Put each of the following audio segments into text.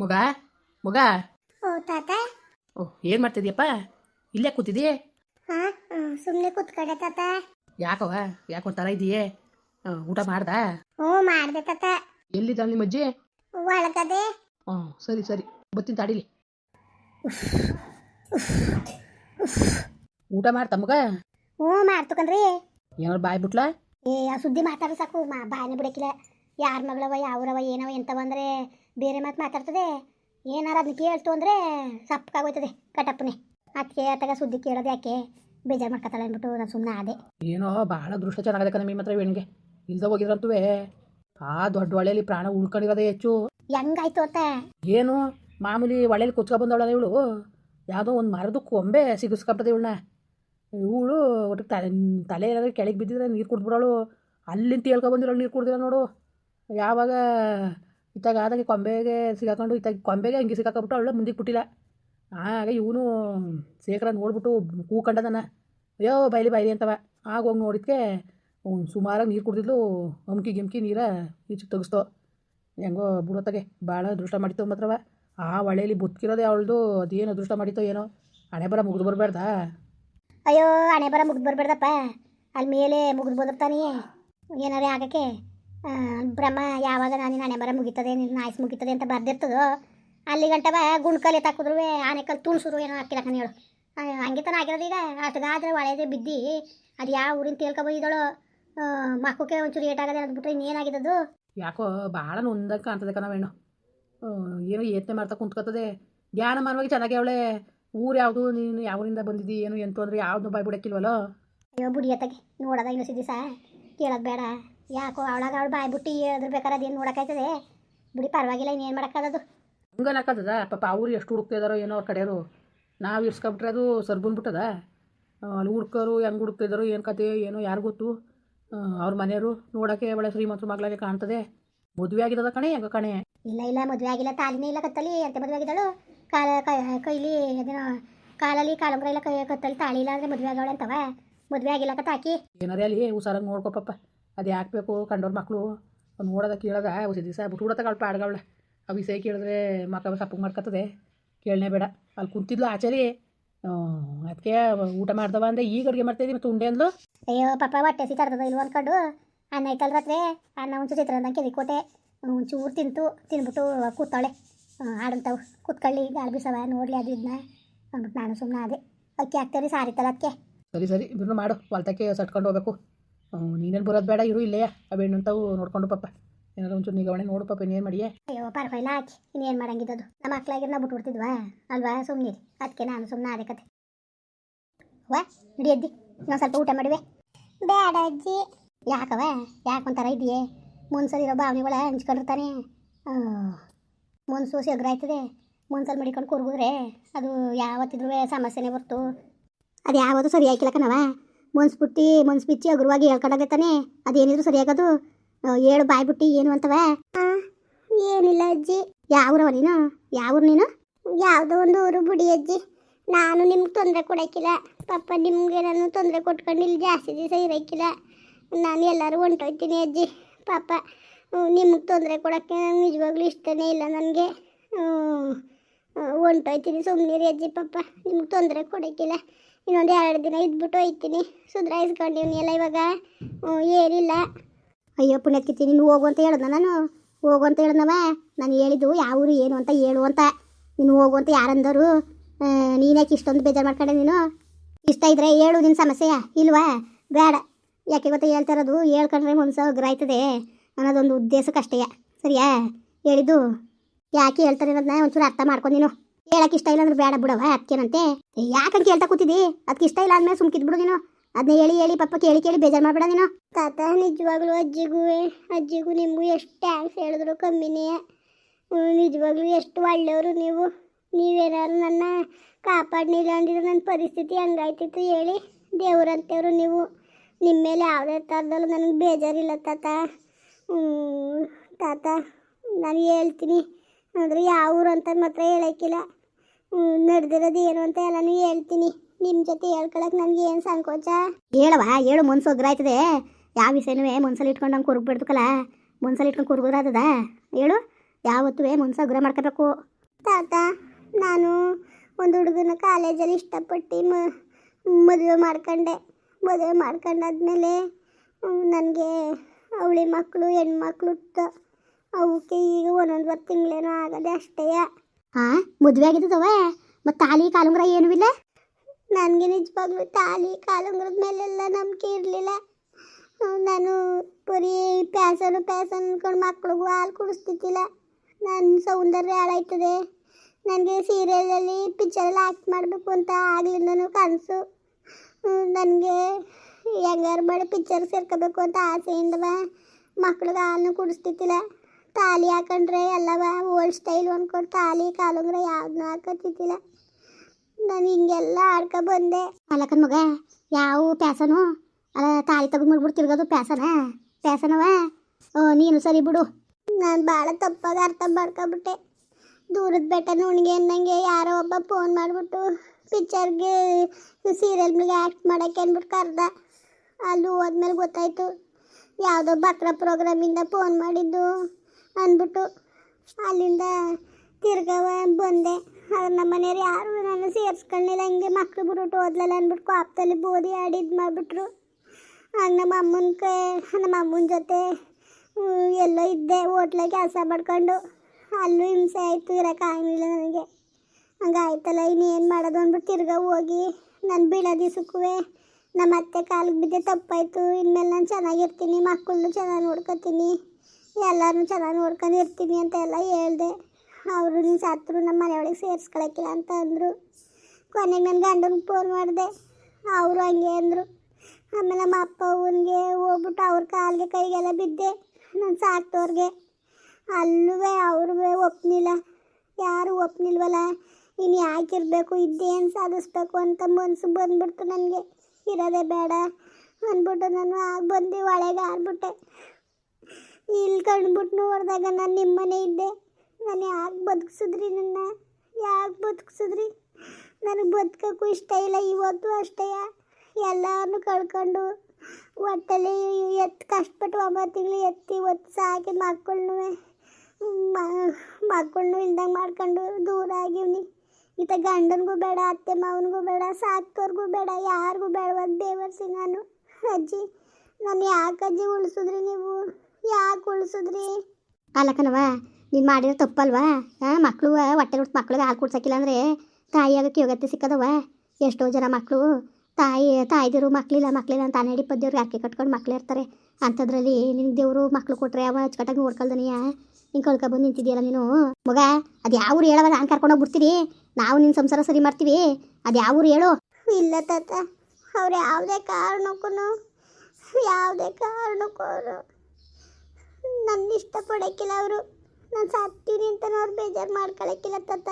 ಮಗ? ಮಗ? ಓ ತಾತ? ಓ ಏನು ಮಾಡ್ತಿದ್ಯಪ್ಪ? ಇಲ್ಲೇ ಕೂತಿದ್ಯೇ? ಹಾ ಸುಮ್ಮನೆ ಕೂತ್ಕೊಂಡೆ ತಾತ. ಯಾಕವ ಯಾಕೆ ಒಂಥರ ಇದೆಯೇ? ಊಟ ಮಾಡ್ದ? ಹ್ಞೂ ಮಾಡ್ದೆ ತಾತ. ಎಲ್ಲಿದ್ದ ನಿಮ್ಮ ಅಜ್ಜಿ? ಒಳಗದೆ. ಓ ಸರಿ ಸರಿ. ಬತ್ತೀನಿ ತಾಡಿಲಿ ಊಟ ಮಾಡ್ತಾ ಮಗ? ಹ್ಞೂ ಮಾಡ್ತು ಕಣ್ರಿ. ಏನಾರು ಬಾಯ್ ಬಿಟ್ಲ? ಏ ಆ ಸುದ್ದಿ ಮಾತಾಡ್ರಿ ಸಾಕು ಮಾ ಬಿಡಕಿಲ್ಲ. ಬಿಡಕ್ಕಿಲ್ಲ ಯಾರ ಮಗಳವ ಯಾವ್ರವ ಏನವ ಎಂತವ ಅಂದರೆ ಬೇರೆ ಮಾತು ಮಾತಾಡ್ತದೆ? ಏನಾರ ಅದನ್ನ ಕೇಳ್ತು ಅಂದರೆ ಸಪ್ಪಕ್ಕಾಗೋಯ್ತದೆ ಕಟಪ್ಪನೆ. ಅದಕ್ಕೆ ಆತಾಗ ಸುದ್ದಿ ಕೇಳೋದು ಯಾಕೆ? ಬೇಜಾರು ಮಾಡ್ಕೊತಾಳೆ ಅಂದ್ಬಿಟ್ಟು ನಾನು ಸುಮ್ಮನೆ ಆದೆ. ಏನೋ ಭಾಳ ದೃಷ್ಟ ಚೆನ್ನಾಗದೆ ಕಣ ನಿಮ್ಮ ಹತ್ರ ಹೆಣ್ಣಿಗೆ ಇಲ್ದ ಹೋಗಿದ್ರಂತೂ ಆ ದೊಡ್ಡ ಹೊಳೆಯಲ್ಲಿ ಪ್ರಾಣ ಉಳ್ಕೊಂಡಿರೋದೇ ಹೆಚ್ಚು. ಹೆಂಗಾಯ್ತು ಅಂತ? ಏನು? ಮಾಮೂಲಿ ಹೊಳೆಯಲ್ಲಿ ಕುಚ್ಕೊ ಬಂದವಳ ಇವಳು? ಯಾವುದೋ ಒಂದು ಮರದ ಕೊಂಬೆ ಸಿಗಿಸ್ಕೊಂಬತ್ತದೆ ಇವಳನ್ನ ಇವಳು ಒಟ್ಟು ತಲೆ ತಲೆ ಏನಾದ್ರು ಕೆಳಗೆ ಬಿದ್ದಿದ್ರೆ ನೀರು ಕುಡ್ದ್ಬಿಡೋಳು. ಅಲ್ಲಿಂದ ತೇಳ್ಕೊ ಬಂದಿರೋಳು ನೀರು ಕುಡ್ದಿರ ನೋಡು. ಯಾವಾಗ ಇತ್ತಾಗ ಆದಾಗ ಕೊಂಬೆಗೆ ಸಿಗಾಕೊಂಡು, ಇತ್ತಾಗ ಕೊಂಬೆಗೆ ಹಂಗೆ ಸಿಗಾಕೊಂಬಿಟ್ಟು ಅವಳು ಮುಂದಕ್ಕೆ ಬಿಟ್ಟಿಲ್ಲ ಆಗ ಇವನು ಶೇಖರ ನೋಡ್ಬಿಟ್ಟು ಕೂಕಂಡದನ ಅಯ್ಯೋ, ಬೈಲಿ ಬೈಲಿ ಅಂತವ. ಆಗ ಹೋಗಿ ನೋಡಿದ್ಕೆ ಸುಮಾರಾಗಿ ನೀರು ಕುಡಿದಿದ್ಲು, ಅಮ್ಕಿ ಗಿಮ್ಕಿ ನೀರ ಈಚೆ ತೆಗಿಸ್ತೋ ಹೆಂಗೋ ಬಿಡೋತ್ತಾಗೆ, ಭಾಳ ಅದೃಷ್ಟ ಮಾಡಿತ್ತು ಮಾತ್ರವ. ಆ ಹೊಳೆಯಲ್ಲಿ ಬದುಕಿರೋದೇ ಅವಳದು, ಅದೇನು ಅದೃಷ್ಟ ಮಾಡಿತ್ತೋ ಏನೋ. ಹಣೆ ಬರ ಮುಗಿದು ಬರಬೇಡ್ದಾ ಅಯ್ಯೋ, ಹಣೆ ಬರ ಮುಗಿದು ಬರಬೇಡ್ದಪ್ಪ ಅಲ್ಲಿ ಮೇಲೆ ಮುಗಿದು ಬಂದಿರ್ತಾನೆ ಏನಾರೇ ಆಗಕ್ಕೆ? ಬ್ರಹ್ಮ ಯಾವಾಗ ನಾನು ಹಣೆ ಬರ ಮುಗಿತದೆ ನಿನ್ನ ಆಯ್ಸ್ ಮುಗಿತದೆ ಅಂತ ಬರ್ದಿರ್ತದೋ ಅಲ್ಲಿ ಗಂಟವ ಗುಂಡ್ಕಲ್ ಎತ್ತಾಕಿದ್ರು ಆನೆಕಲ್ ತುಳ್ಸಿದ್ರು ಏನೋ ಹಾಕಿಲ್ಲ ಕಣ ಹೇಳು. ಆ, ಹಂಗೆ ತಾನೇ ಆಗಿರೋದು ಈಗ. ಅಷ್ಟಗಾದ್ರೆ ಒಳ್ಳೆಯದೇ ಬಿದ್ದು ಅದು ಯಾವ ಊರಿನ ತೇಲ್ಕೊ ಬಂದಿದ್ದಳು ಮಕ್ಕಕ್ಕೆ ಒಂಚೂರು ಏಟಾಗದೆ ಅಂದ್ಬಿಟ್ರೆ ಇನ್ನೇನಾಗಿದ್ದದು ಯಾಕೋ ಭಾಳ ನೊಂದಂಗೆ ಕಾಣ್ತದೆ ಕಣ ಹೆಣ್ಣು ಏನೋ ಯತ್ನೆ ಮಾಡ್ತಾ ಕುಂತ್ಕೋತದೆ. ಜ್ಞಾನ ಮಾನವಾಗಿ ಚೆನ್ನಾಗಿ ಅವಳೆ ಊರು ಯಾವುದು ನೀನು ಯಾವ ಊರಿಂದ ಬಂದಿದ್ದಿ ಏನು ಎಂತು ಅಂದ್ರೆ ಯಾವ್ದು ಬಾಯ್ ಬಿಡಕ್ಕಿಲ್ವಲ್ಲೋ ಅಯ್ಯೋ ಬುಡಿಯತ್ತಾಗೆ ನೋಡೋದ ಸಿದ್ದಿ ದಿವಸ ಕೇಳೋದು ಬೇಡ. ಯಾಕೋ ಅವಳಾಗ ಅವಳು ಬಾಯ್ ಬಿಟ್ಟು ಹೇಳಿದ್ರು ಬೇಕಾದ್ರೆ ಅದೇನು ನೋಡೋಕ್ಕಾಯ್ತದೆ? ಬಿಡಿ ಪರವಾಗಿಲ್ಲ ಇನ್ನೇನು ಮಾಡೋಕ್ಕಾಗದು? ನಾಕದ ಪಾಪ ಅವ್ರು ಎಷ್ಟು ಹುಡುಕ್ತಿದಾರೋ ಏನೋ ಅವ್ರ ಕಡೆಯವರು. ನಾವು ಇರ್ಸ್ಕೊಬಿಟ್ರೆ ಅದು ಸರ್ಬಂದ್ಬಿಟ್ಟದ ಅಲ್ಲಿ ಹುಡ್ಕೋರು ಹೆಂಗೆ ಹುಡುಕ್ತಿದಾರೋ ಏನು ಕತೆ ಏನೋ ಯಾರು ಗೊತ್ತು. ಅವ್ರ ಮನೆಯವರು ನೋಡೋಕ್ಕೆ ಒಳ್ಳೆ ಶ್ರೀಮಂತರ ಮಗಳಾಗೆ ಕಾಣ್ತದೆ. ಮದುವೆ ಆಗಿರೋದ ಕಣೆ ಹೆಂಗ ಕಣೆ? ಇಲ್ಲ ಇಲ್ಲ ಮದುವೆ ಆಗಿಲ್ಲ. ತಾಲಿನೇ ಇಲ್ಲ ಕತ್ತಲಿ. ಅಂತ ಮದುವೆ ಆಗಿದ್ದಳು? ಕಾಲ ಕೈಲಿ ಅದೇನೋ ಕಾಲಲ್ಲಿ ಕಾಲಂಗ್ರ ಇಲ್ಲ ಕೈ ಕತ್ತಲಿ ತಾಳಿ ಇಲ್ಲ ಅಂದರೆ ಮದುವೆ ಆಗವಳೆ ಅಂತವ. ಮದುವೆ ಆಗಿಲ್ಲ ಕತ್ತಾಕಿ ಏನಾರೇ ಅಲ್ಲಿ ಹುಷಾರಾಗಿ ನೋಡ್ಕೋ ಪಾಪ. ಅದು ಯಾಕೆ ಬೇಕು ಕಂಡೋರ್ ಮಕ್ಕಳು ನೋಡೋದ ಕೇಳೋದ ಒಂದು ದಿವಸ ಬಿಟ್ಟು ಬಿಡತ್ತ ಪಾಡ್ಗಳ್ ಆ ವಿಷಯ ಕೇಳಿದ್ರೆ ಮಕ್ಕ ಸಪ್ಪಗೆ ಮಾಡ್ಕತ್ತದೆ. ಕೇಳನೇ ಬೇಡ. ಅಲ್ಲಿ ಕುಂತಿದ್ಲು ಆಚಾರಿ ಅದಕ್ಕೆ ಊಟ ಮಾಡ್ದವ ಅಂದೆ ಈಗ ಅಡುಗೆ ಮಾಡ್ತಾಯಿದ್ದೀನಿ ಮತ್ತು ಉಂಡೆ ಅಂದ್ಲು. ಅಯ್ಯೋ ಪಾಪ ಹೊಟ್ಟೆ ಸಿತಾಡ್ತದ ಇಲ್ಲ ಅಂದ್ಕೊಂಡು ಅನ್ನ ಐತಲ್ ರಾತ್ರಿ ಅನ್ನ ಒಂಚೂರು ಚಿತ್ರಾನ್ನ ಕೆದಿ ಕೊಟ್ಟೆ ಒಂಚೂರು ತಿಂತು ತಿನ್ಬಿಟ್ಟು ಕೂತಾಳೆ ಆಡಂತಾವು ಕೂತ್ಕೊಳ್ಳಿ ಗಾಳಿ ಬಿಸವ ನೋಡಲಿ ಅದು ಇದನ್ನ ಅಂದ್ಬಿಟ್ಟು ನಾನು ಸುಮ್ಮನೆ ಅದೇ ಅಕ್ಕಿ ಹಾಕ್ತೇವೆ ಸಾರಿತಲ್ಲ ಅದಕ್ಕೆ ಸರಿ ಸರಿ ಇಬ್ಬರು ಮಾಡು. ಹೊಲ್ತಕ್ಕೆ ಸಟ್ಕೊಂಡು ಹೋಗ್ಬೇಕು. ನೀನೇನು ಬರೋದು ಬೇಡ, ಇರು ಇಲ್ಲೇ. ಆ ಅಂತ ನೋಡ್ಕೊಂಡು ಪಾಪ. ಏನಾದ್ರು ಒಂಚೂರು ನಿಗವಣೆ ನೋಡು ಪಾಪ, ಇನ್ನೇನು ಮಾಡಿಯೇ? ಅಯ್ಯೋ ಪರವಾಗಿಲ್ಲ ಹಾಕಿ ಇನ್ನೇನು ಮಾಡಂಗಿದ್ದದು? ನಮ್ಮ ಮಕ್ಕಳಾಗಿರ್ನ ನಾವು ಬಿಟ್ಬಿಡ್ತಿದ್ವಾ? ಅಲ್ವಾ? ಸುಮ್ಮನೆ ಅದಕ್ಕೆ ನಾನು ಸುಮ್ಮನೆ ಅದೇ ಕತೆ. ವಾ, ನಡಿ ಅಜ್ಜಿ ನಾವು ಸ್ವಲ್ಪ ಊಟ ಮಾಡಿವೆ. ಬೇಡ, ಅಜ್ಜಿ. ಯಾಕವ ಒಂಥರ ಇದೆಯೇ ಮುನ್ಸಲ್ಲಿರೋ ಭಾವನೆಗಳ ಹಂಚ್ಕೊಂಡಿರ್ತಾನೆ ಮುನ್ಸು ಆಯ್ತದೆ. ಮುನ್ಸಲ್ಲಿ ಮಡಿಕೊಂಡು ಕೂರ್ಗುದ್ರೆ ಅದು ಯಾವತ್ತಿದ್ರೂ ಸಮಸ್ಯೆನೇ ಬರ್ತು. ಅದು ಯಾವುದು ಸರಿ ಆಯ್ಕಿಲ್ಲ ಕಣವ ಮುನ್ಸ್ಬಿಟ್ಟು ಮನ್ಸ್ ಬಿಚ್ಚಿ ಅಗುರವಾಗಿ ಹೇಳ್ಕೊಂಡಾಗೆ ತಾನೆ ಅದೇನಿದ್ರು ಸರಿಯಾಗದು ಹೇಳು ಬಾಯ್ ಬಿಟ್ಟು ಏನು ಅಂತವ? ಏನಿಲ್ಲ ಅಜ್ಜಿ. ಯಾವ್ರವ ನೀನು? ಯಾವ್ರು ನೀನು? ಯಾವುದೋ ಒಂದು ಊರು ಬಿಡಿ ಅಜ್ಜಿ. ನಾನು ನಿಮ್ಗೆ ತೊಂದರೆ ಕೊಡೋಕ್ಕಿಲ್ಲ ಪಾಪ ನಿಮ್ಗೆ ನಾನು ತೊಂದರೆ ಕೊಟ್ಕೊಂಡು ಇಲ್ಲಿ ಜಾಸ್ತಿ ದಿವಸ ಇರೋಕ್ಕಿಲ್ಲ ನಾನು ಎಲ್ಲರೂ ಹೊಂಟೋಯ್ತೀನಿ ಅಜ್ಜಿ. ಪಾಪ ನಿಮ್ಗೆ ತೊಂದರೆ ಕೊಡೋಕ್ಕೆ ನಿಜವಾಗ್ಲೂ ಇಷ್ಟನೇ ಇಲ್ಲ ನನಗೆ. ಹೊಂಟೋಯ್ತೀನಿ ಸುಮ್ಮನೆ ಅಜ್ಜಿ ಪಪ್ಪ ನಿಮ್ಗೆ ತೊಂದರೆ ಕೊಡೋಕ್ಕಿಲ್ಲ. ಇನ್ನೊಂದು ಎರಡು ದಿನ ಇದ್ಬಿಟ್ಟು ಹೋಯ್ತೀನಿ. ಸುಧಾರಿಸ್ಕೊಂಡಿವ್ನಿ ಎಲ್ಲ ಇವಾಗ ಏನಿಲ್ಲ ಅಯ್ಯೋ ಪುಣ್ಯಕ್ಕೆ ನೀನು ಹೋಗು ಅಂತ ಹೇಳ್ದ ನಾನು? ಹೋಗು ಅಂತ ಹೇಳ್ದವ ನಾನು ಹೇಳಿದ್ದು ಯಾವೂರು ಏನು ಅಂತ ಹೇಳು ಅಂತ. ನೀನು ಹೋಗು ಅಂತ ಯಾರಂದರು? ನೀನ್ಯಾಕೆ ಇಷ್ಟೊಂದು ಬೇಜಾರು ಮಾಡ್ಕೊಂಡೆ ನೀನು? ಇಷ್ಟ ಇದ್ರೆ ಹೇಳು ನಿನ್ನ ಸಮಸ್ಯೆಯ? ಇಲ್ವಾ? ಬೇಡ. ಯಾಕೆ ಗೊತ್ತಾ ಹೇಳ್ತಾ ಇರೋದು? ಹೇಳ್ಕೊಂಡ್ರೆ ಮನ್ಸು ಆಯ್ತದೆ. ಅನ್ನೋದೊಂದು ಸರಿಯಾ? ಹೇಳಿದ್ದು? ಯಾಕೆ ಹೇಳ್ತಾರೆ ಅನ್ನೋದನ್ನ ಒಂಚೂರು ಅರ್ಥ ಮಾಡ್ಕೊಂಡು ನೀನು. ಹೇಳಕ್ಕೆ ಇಷ್ಟ ಇಲ್ಲ ಅಂದ್ರೆ ಬೇಡ ಬಿಡವ ಅದಕ್ಕೇನಂತೆ ಯಾಕಂತ ಕೇಳ್ತಾ ಕೂತಿದ್ದಿ? ಅದಕ್ಕೆ ಇಷ್ಟ ಇಲ್ಲ ಅಂದ್ಮೇಲೆ ಸುಮ್ಕಿದ್ ಬಿಡು ನೀನು. ಅದನ್ನ ಹೇಳಿ ಹೇಳಿ ಪಪ್ಪ ಕೇಳಿ ಕೇಳಿ ಬೇಜಾರು ಮಾಡ್ಬೇಡ ನೀನು. ತಾತ, ನಿಜವಾಗ್ಲೂ ಅಜ್ಜಿಗೂ ಅಜ್ಜಿಗೂ ನಿಮಗೂ ಎಷ್ಟು ಟ್ಯಾಂಕ್ಸ್ ಹೇಳಿದ್ರು ಕಮ್ಮಿನೇ. ನಿಜವಾಗ್ಲೂ ಎಷ್ಟು ಒಳ್ಳೆಯವರು ನೀವು. ನೀವೇನಾದ್ರು ನನ್ನ ಕಾಪಾಡಲಿಲ್ಲ ಅಂದಿದ್ರೆ ನನ್ನ ಪರಿಸ್ಥಿತಿ ಹಂಗಾಯ್ತಿತ್ತು ಹೇಳಿ. ದೇವ್ರಂತೇವ್ರು ನೀವು. ನಿಮ್ಮ ಮೇಲೆ ಯಾವುದೇ ಥರದಲ್ಲೂ ನನಗೆ ಬೇಜಾರಿಲ್ಲ ತಾತ. ತಾತ, ನಾನು ಹೇಳ್ತೀನಿ. ಆದರೆ ಯಾವ ಊರು ಅಂತ ಮಾತ್ರ ಹೇಳೋಕ್ಕಿಲ್ಲ. ನಡೆದಿರೋದು ಏನು ಅಂತ ಎಲ್ಲನೂ ಹೇಳ್ತೀನಿ. ನಿಮ್ಮ ಜೊತೆ ಹೇಳ್ಕೊಳಕ್ ನನಗೆ ಏನು ಸಂಕೋಚ? ಹೇಳವ ಹೇಳು ಮನ್ಸು ಆಯ್ತದೆ ಯಾವ ವಿಷಯನೂ ಮನ್ಸಲ್ಲಿ ಇಟ್ಕೊಂಡು ನಂಗೆ ಕುರುಗ್ಬಿಡ್ತಕಲ್ಲ ಮನ್ಸಲ್ಲಿ ಇಟ್ಕೊಂಡು ಕುರುಗುರಾದದ? ಹೇಳು ಯಾವತ್ತು ಮನ್ಸು ಹಗುರ ಮಾಡ್ಕೋಬೇಕು. ತಾತ ನಾನು ಒಂದು ಹುಡುಗನ ಕಾಲೇಜಲ್ಲಿ ಇಷ್ಟಪಟ್ಟು ಮ ಮದುವೆ ಮಾಡ್ಕೊಂಡೆ. ಮದುವೆ ಮಾಡ್ಕೊಂಡಾದ್ಮೇಲೆ ನನಗೆ ಅವಳಿ ಮಕ್ಕಳು ಹೆಣ್ಮಕ್ಳು ಅವಕ್ಕೆ ಈಗ ಒಂದೊಂದು ವರ್ಷ ತಿಂಗಳೇನೋ ಆಗದೆ ಅಷ್ಟೇ. ಹಾಂ ಮದುವೆ ಆಗಿದ್ದವ ಮತ್ತು ತಾಲಿ ಕಾಲುಂಗ್ರ ಏನೂ ಇಲ್ಲ? ನನಗೆ ನಿಜವಾಗ್ಲೂ ತಾಲಿ ಕಾಲುಂಗ್ರದ ಮೇಲೆಲ್ಲ ನಂಬಿಕೆ ಇರಲಿಲ್ಲ. ನಾನು ಬರೀ ಪ್ಯಾಸನು ಪ್ಯಾಸನ್ ಅನ್ಕೊಂಡು ಮಕ್ಳಿಗೂ ಹಾಲು ಕುಡಿಸ್ತಿದ್ದಿಲ್ಲ. ನನ್ನ ಸೌಂದರ್ಯ ಹಾಳಾಯ್ತದೆ. ನನಗೆ ಸೀರಿಯಲಲ್ಲಿ ಪಿಕ್ಚರಲ್ಲಿ ಆ್ಯಕ್ಟ್ ಮಾಡಬೇಕು ಅಂತ ಆಗ್ಲಿಂದನೂ ಕನಸು. ನನಗೆ ಹೆಂಗಾರು ಮಾಡಿ ಪಿಕ್ಚರ್ ಸೇರ್ಕೋಬೇಕು ಅಂತ ಆಸೆಯಿಂದವ ಮಕ್ಳಿಗೆ ಹಾಲನ್ನು ಕುಡಿಸ್ತಿದ್ದಿಲ್ಲ. ತಾಲಿ ಹಾಕೊಂಡ್ರೆ ಎಲ್ಲವ ಓಲ್ಡ್ ಸ್ಟೈಲ್ ಅಂದ್ಕೊಂಡು ತಾಲಿ ಕಾಲುಂಗ್ರ ಯಾವ್ದನ್ನೂ ಹಾಕೋತಿದ್ದಿಲ್ಲ. ನಾನು ಹಿಂಗೆಲ್ಲ ಆಡ್ಕೊ ಬಂದೆ. ಅಲ್ಲಕ್ಕನ ಮಗ ಯಾವ ಪ್ಯಾಸನು ಅಲ್ಲ ತಾಳಿ ತಗೊಂಡ್ಬಿಡ್ಬಿಟ್ಟು ತಿರ್ಗೋದು ಪ್ಯಾಸನ? ಪ್ಯಾಸನವ? ಓ ನೀನು ಸರಿ ಬಿಡು. ನಾನು ಭಾಳ ತಪ್ಪಾಗಿ ಅರ್ಥ ಮಾಡ್ಕೊಬಿಟ್ಟೆ. ದೂರದ ಬೆಟ್ಟ ನುಣ್ಗೆ ಅನ್ನಂಗೆ ಯಾರೋ ಒಬ್ಬ ಫೋನ್ ಮಾಡಿಬಿಟ್ಟು ಪಿಕ್ಚರ್ಗೆ ಸೀರಿಯಲ್ಗೆ ಆ್ಯಕ್ಟ್ ಮಾಡೋಕ್ಕೆ ಅಂದ್ಬಿಟ್ಟು ಕರ್ದ. ಅಲ್ಲಿ ಹೋದ್ಮೇಲೆ ಗೊತ್ತಾಯ್ತು. ಯಾವುದೋ ಬಕ್ರ ಪ್ರೋಗ್ರಾಮಿಂದ ಫೋನ್ ಮಾಡಿದ್ದು. ಅಂದ್ಬಿಟ್ಟು ಅಲ್ಲಿಂದ ತಿರ್ಗವ ಬಂದೆ. ಆದ್ರೆ ನಮ್ಮ ಮನೆಯವ್ರು ಯಾರು ನಾನು ಸೇರಿಸ್ಕೊಳ್ಳಿಲ್ಲ ಹಿಂಗೆ ಮಕ್ಳು ಬಿಟ್ಬಿಟ್ಟು ಓದ್ಲಲ್ಲ ಅಂದ್ಬಿಟ್ಟು ಕಾಪ್ತಲ್ಲಿ ಬೋದಿ ಇದು ಮಾಡಿಬಿಟ್ರು. ಆಗ ನಮ್ಮ ಅಮ್ಮನ ಕೈ, ನಮ್ಮ ಅಮ್ಮನ ಜೊತೆ ಎಲ್ಲೋ ಇದ್ದೆ ಹೋಟ್ಲಾಗೆ ಕೆಲಸ ಮಾಡ್ಕೊಂಡು. ಅಲ್ಲೂ ಹಿಂಸೆ ಆಯಿತು ಇರೋಕ್ಕಾಗಲಿಲ್ಲ ನನಗೆ. ಹಂಗಾಯ್ತಲ್ಲ ಇನ್ನೇನು ಮಾಡೋದು ಅಂದ್ಬಿಟ್ಟು ತಿರ್ಗಾ ಹೋಗಿ. ನಾನು ಬೀಳೋ ದಿವ್ಸಕ್ಕೂ ನಮ್ಮ ಅತ್ತೆ ಕಾಲಿಗೆ ಬಿದ್ದೆ, ತಪ್ಪಾಯಿತು. ಇನ್ಮೇಲೆ ನಾನು ಚೆನ್ನಾಗಿರ್ತೀನಿ ಮಕ್ಕಳನ್ನು ಚೆನ್ನಾಗಿ ನೋಡ್ಕೊತೀನಿ. ಎಲ್ಲರನ್ನೂ ಚೆನ್ನಾಗಿ ನೋಡ್ಕೊಂಡು ಇರ್ತೀನಿ ಅಂತ ಎಲ್ಲ ಹೇಳಿದೆ. ಅವರು ನೀನು ಸತ್ರು ನಮ್ಮ ಮನೆಯೊಳಗೆ ಸೇರಿಸ್ಕೊಳಕ್ಕಿಲ್ಲ ಅಂತ ಅಂದರು. ಕೊನೆಗೆ ನನ್ನ ಗಂಡನಿಗೆ ಫೋನ್ ಮಾಡಿದೆ. ಅವರು ಹಂಗೆ ಅಂದರು. ಆಮೇಲೆ ನಮ್ಮ ಅಪ್ಪ ಅವನಿಗೆ ಹೋಗ್ಬಿಟ್ಟು ಅವ್ರ ಕಾಲಿಗೆ ಕೈಗೆಲ್ಲ ಬಿದ್ದೆ. ನಾನು ಸಾಕ್ತವ್ರಿಗೆ ಅಲ್ಲೂ ಅವ್ರಿಗೆ ಒಪ್ಪನಿಲ್ಲ ಯಾರು ಒಪ್ಪನಿಲ್ವಲ್ಲ ಇನ್ನು ಯಾಕಿರಬೇಕು ಇದ್ದೇನು ಸಾಧಿಸ್ಬೇಕು ಅಂತ ಮನಸ್ಸು ಬಂದ್ಬಿಡ್ತು ನನಗೆ. ಇರೋದೇ ಬೇಡ ಅಂದ್ಬಿಟ್ಟು ನಾನು ಆಗ ಬಂದು ಒಳಗೆ ಆಡ್ಬಿಟ್ಟೆ ಇಲ್ಲಿ ಕಂಡ್ಬಿಟ್ಟು ನೋಡಿದಾಗ ನಾನು ನಿಮ್ಮನೆ ಇದ್ದೆ. ನಾನು ಯಾಕೆ ಬದುಕಿಸಿದ್ರಿ ನನ್ನ? ಯಾಕೆ ಬದುಕಿಸಿದ್ರಿ? ನನಗೆ ಬದುಕೋಕ್ಕೂ ಇಷ್ಟ ಇಲ್ಲ, ಇವತ್ತು ಅಷ್ಟೇ. ಎಲ್ಲನೂ ಕಳ್ಕೊಂಡು ಒಟ್ಟಲ್ಲಿ ಎತ್ತು ಕಷ್ಟಪಟ್ಟು ಒಂಬತ್ತು ತಿಂಗಳು ಎತ್ತಿ ಒತ್ತು ಸಾಕಿ ಮಕ್ಕಳನ್ನೂ ಮಕ್ಕಳನ್ನೂ ಇಲ್ದಂಗೆ ಮಾಡ್ಕೊಂಡು ದೂರ ಆಗಿವ್ನಿ. ಈತ ಗಂಡನಿಗೂ ಬೇಡ, ಅತ್ತೆ ಮಾವನಿಗೂ ಬೇಡ ಸಾಕ್ತವ್ರಿಗೂ ಬೇಡ, ಯಾರಿಗೂ ಬೇಡವಾದ ದೇವರ್ಸಿ ನಾನು ಅಜ್ಜಿ, ನಾನು ಯಾಕೆ ಅಜ್ಜಿ ಉಳಿಸಿದ್ರಿ ನೀವು? ಯಾಕೆ ಉಳಿಸಿದ್ರಿ? ಅಲ್ಲಕ್ಕನವ ನೀನು ಮಾಡಿರೋ ತಪ್ಪಲ್ವಾ? ಹಾಂ ಮಕ್ಕಳು ಹೊಟ್ಟೆ ಹುಟ್ಟು ಮಕ್ಳಿಗೆ ಹಾಲು ಕುಡ್ಸಕ್ಕಿಲ್ಲ ಅಂದರೆ ತಾಯಿ ಆಗೋಕ್ಕೆ ಯೋಗತ್ತೆ ಸಿಕ್ಕದವ ಎಷ್ಟೋ ಜನ ಮಕ್ಕಳು ತಾಯಿ ತಾಯ್ದಿರು ಮಕ್ಕಳಿಲ್ಲ ಮಕ್ಕಳಿಲ್ಲ ಅಂತ ಅನೇಡಿ ಪದ್ಯವ್ರಿಗೆ ಅಕ್ಕಿ ಕಟ್ಕೊಂಡು ಮಕ್ಳು ಇರ್ತಾರೆ. ಅಂಥದ್ರಲ್ಲಿ ನಿನ್ನ ದೇವರು ಮಕ್ಳು ಕೊಟ್ಟರೆ ಅವ ಅಚ್ಚುಕಟ್ಟಾಗಿ ನೋಡ್ಕೊಳ್ದನಿಯ ನೀನು ಕಳ್ಕೊಬಂದು ನಿಂತಿದ್ದೀಯಲ್ಲ ನೀನು? ಮಗ ಅದು ಯಾವ ಊರು ಹೇಳವ? ನಾನು ಕರ್ಕೊಂಡೋಗಿ ಬಿಡ್ತೀರಿ ನಾವು ನಿನ್ನ ಸಂಸಾರ ಸರಿ ಮಾಡ್ತೀವಿ. ಅದು ಯಾವ ಊರು ಹೇಳು? ಇಲ್ಲ ತಾತ ಅವ್ರು ಯಾವುದೇ ಕಾರಣಕ್ಕೂ ಯಾವುದೇ ಕಾರಣಕ್ಕೂ ನನ್ನ ಇಷ್ಟಪಡೋಕ್ಕಿಲ್ಲ ಅವರು. ನಾನು ಸಾಕ್ತೀನಿ ಅಂತ ಅವ್ರು ಬೇಜಾರು ಮಾಡ್ಕೊಳಕ್ಕಿಲ್ಲ ತಾತ.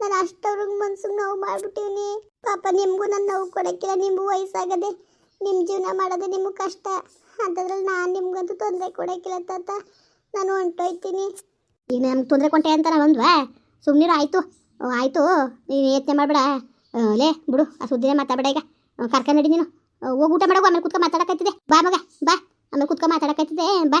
ನಾನು ಅಷ್ಟವ್ರಿಗೆ ಮನ್ಸಿಗೆ ನೋವು ಮಾಡ್ಬಿಟ್ಟಿವ್ನಿ. ಪಾಪ ನಿಮಗೂ ನನ್ನ ನೋವು ಕೊಡೋಕ್ಕಿಲ್ಲ, ನಿಮಗೂ ವಯಸ್ಸಾಗದೆ ನಿಮ್ಮ ಜೀವನ ಮಾಡೋದೇ ನಿಮಗೆ ಕಷ್ಟ. ಅಂಥದ್ರಲ್ಲಿ ನಾನು ನಿಮ್ಗಂತೂ ತೊಂದರೆ ಕೊಡೋಕ್ಕಿಲ್ಲ ತಾತ. ನಾನು ಹೊಂಟೋಯ್ತೀನಿ. ಏನು ನಮ್ಗೆ ತೊಂದರೆ ಕೊಂಟೆ ಅಂತ ನಾನು ಅಂದ್ವಾ? ಸುಮ್ಮನಿರು ಆಯಿತು. ಆಯಿತು. ನೀನು ಯೋಚನೆ ಮಾಡಬೇಡ. ಲೇ, ಬಿಡು, ಆ ಸುದ್ದಿನೇ ಮಾತಾಡಬೇಡ ಈಗ. ಕರ್ಕೊಂಡು ನಡಿ ನೀನು. ಹೋಗಿ ಊಟ ಮಾಡೋಗು ಆಮೇಲೆ ಕುತ್ಕೊಂಡು ಮಾತಾಡಕತ್ತಿದೆ ಬಾ ಮಗ, ಬಾ. ಆಮೇಲೆ ಕುತ್ಕೊಂಡು ಮಾತಾಡಕತ್ತಿದೆ ಬಾ.